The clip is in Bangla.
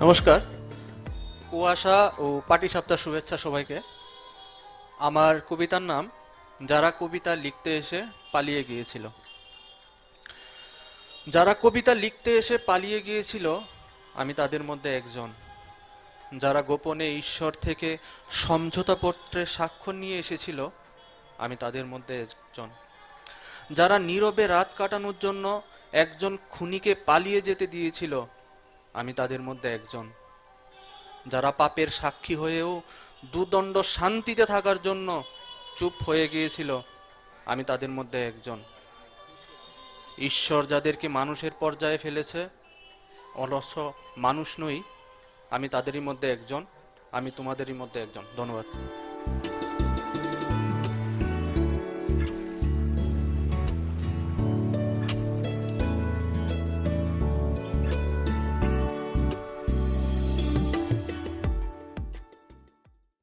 নমস্কার। কুয়াশা ও পাটি সপ্তাহ শুভেচ্ছা সবাইকে। আমার কবিতার নাম, যারা কবিতা লিখতে এসে পালিয়ে গিয়েছিল। যারা কবিতা লিখতে এসে পালিয়ে গিয়েছিল, আমি তাদের মধ্যে একজন। যারা গোপনে ঈশ্বর থেকে সমঝোতা পত্রে স্বাক্ষর নিয়ে এসেছিল, আমি তাদের মধ্যে একজন। যারা নীরবে রাত কাটানোর জন্য একজন খুনিকে পালিয়ে যেতে দিয়েছিল আমি তাদের মধ্যে একজন। যারা পাপের সাক্ষী হয়েও দুদণ্ড শান্তিতে থাকার জন্য চুপ হয়ে গিয়েছিল, আমি তাদের মধ্যে একজন। ঈশ্বর যাদেরকে মানুষের পর্যায়ে ফেলেছে, অলস মানুষ নই, আমি তাদেরই মধ্যে একজন, আমি তোমাদেরই মধ্যে একজন। ধন্যবাদ।